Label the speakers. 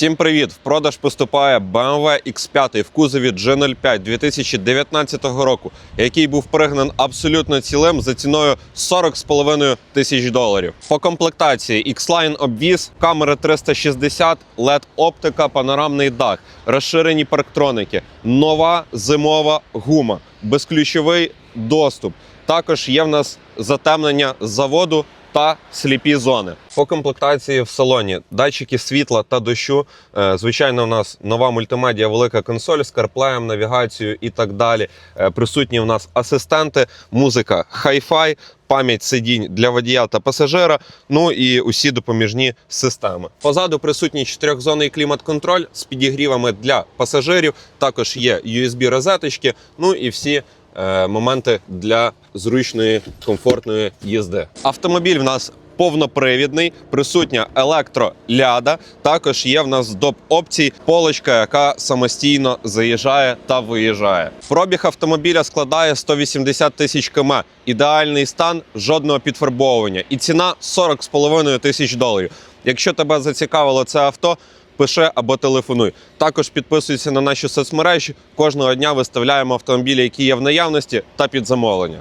Speaker 1: Всім привіт! В продаж поступає BMW X5 в кузові G05 2019 року, який був пригнан абсолютно цілим за ціною 40,5 тисяч доларів. По комплектації X-Line обвіз, камери 360, LED оптика, панорамний дах, розширені парктроники, нова зимова гума, безключовий доступ. Також є в нас затемнення заводу та сліпі зони. По комплектації в салоні датчики світла та дощу. Е, Звичайно, у нас нова мультимедіа, велика консоль з CarPlay, навігацією і так далі. Е, Присутні у нас асистенти, музика Hi-Fi, пам'ять сидінь для водія та пасажира. Ну і усі допоміжні системи. Позаду присутній чотирьохзонний клімат-контроль з підігрівами для пасажирів. Також є USB розеточки. Ну і всі моменти для зручної комфортної їзди. Автомобіль в нас повнопривідний, присутня електроляда. Також є в нас доп опцій полочка, яка самостійно заїжджає та виїжджає. Пробіг автомобіля складає 180 тисяч км. Ідеальний стан, жодного підфарбовування. І ціна 40,5 тисяч доларів. Якщо тебе зацікавило це авто, пиши або телефонуй. Також підписуйся на наші соцмережі. Кожного дня виставляємо автомобілі, які є в наявності, та під замовлення.